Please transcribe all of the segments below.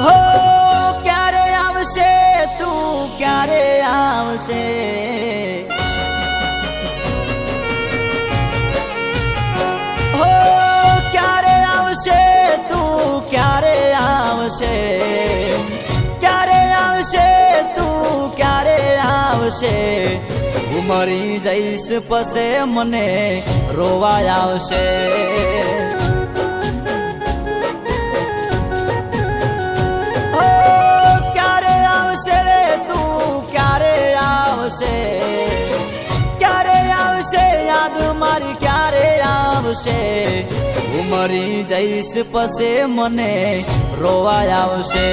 હો, ક્યારે આવશે તું, ક્યારે આવશે? હો, ક્યારે આવશે તું, ક્યારે આવશે? ક્યારે આવશે તું, ક્યારે આવશે? હું મરી જઈશ, પસે મને રોવાય આવશે. મારી ક્યારે આવશે? હું મરી જઈશ પસે મને રોવા આવશે.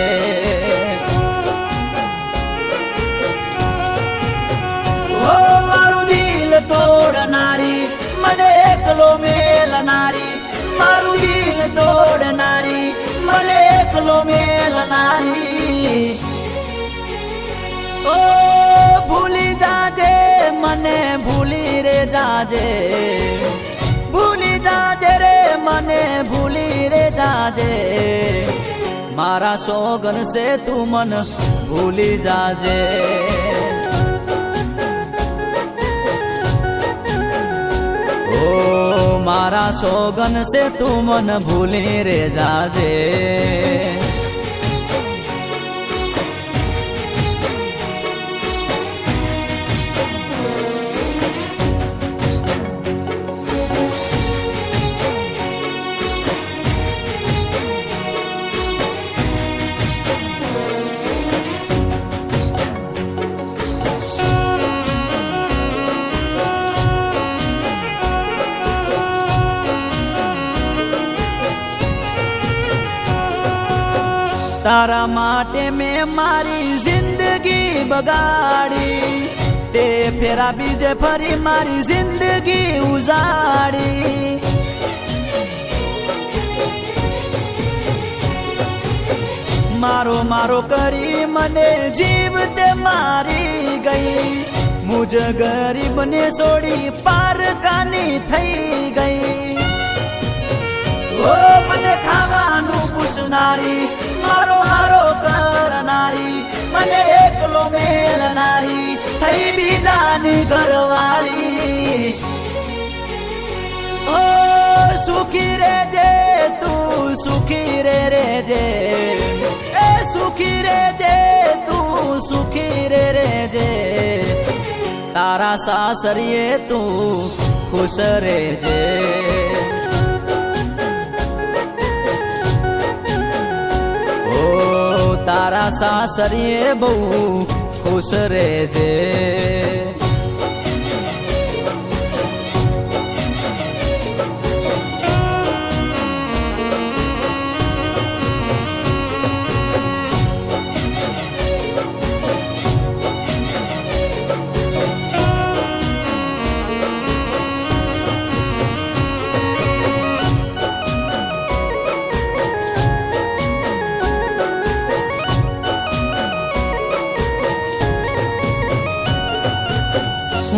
મારું દિલ તોડનારી, મને એકલો મેલનારી, મારું દિલ તોડનારી, મને એકલો મેલનારી. ઓ ભૂલી જાજે, મને ભૂલી રે જાજે, ભૂલી જાજે રે, મને ભૂલી રે જાજે. મારા સોગન સે તું મન ભૂલી જાજે. ઓ, મારા સોગન સે તું મન ભૂલી રે જાજે. તારા માટે મેં મારી જિંદગી બગાડી. તે ફેરા બીજે ફરી મારી જિંદગી ઉજાડી. મારો મારો કરી મને જીવ તે મારી ગઈ. મુજ ગરીબને છોડી પારકાની થઈ ગઈ. ઓ મને ખાવાનું પૂછનારી મને એકલો મેલનારી થઈ બીજાની ઘરવાળી. ઓ સુખી રેજે તું સુખી રે રેજે એ સુખી રેજે તું સુખી રે રેજે તારા સાસરીએ તું ખુશ રેજે ઓ સાસરીએ બહુ ખુશ રહેજે.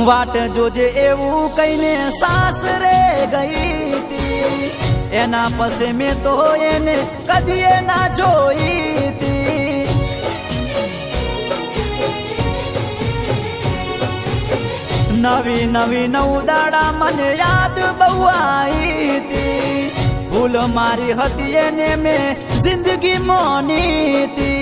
વાટ જોજે એવું કઈને સાસરે ગઈ હતી. એના પછી મેં તો એને કદી ના જોઈ નવી નવી નવ દાડા મને યાદ બહુ આવી તી ભૂલ મારી હતી એને મેં જિંદગી મોની તી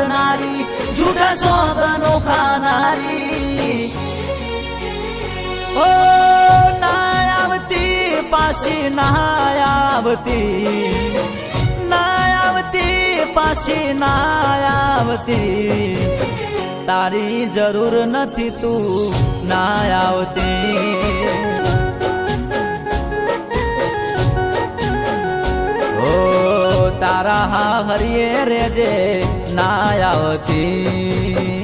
કરનારી જૂઠા સોગનો ખાનારી ઓ ના આવતી પાછી ના આવતી ના આવતી પાછી ના આવતી તારી જરૂર નથી તું ના તારા હરિયે રેજે ના આવતી.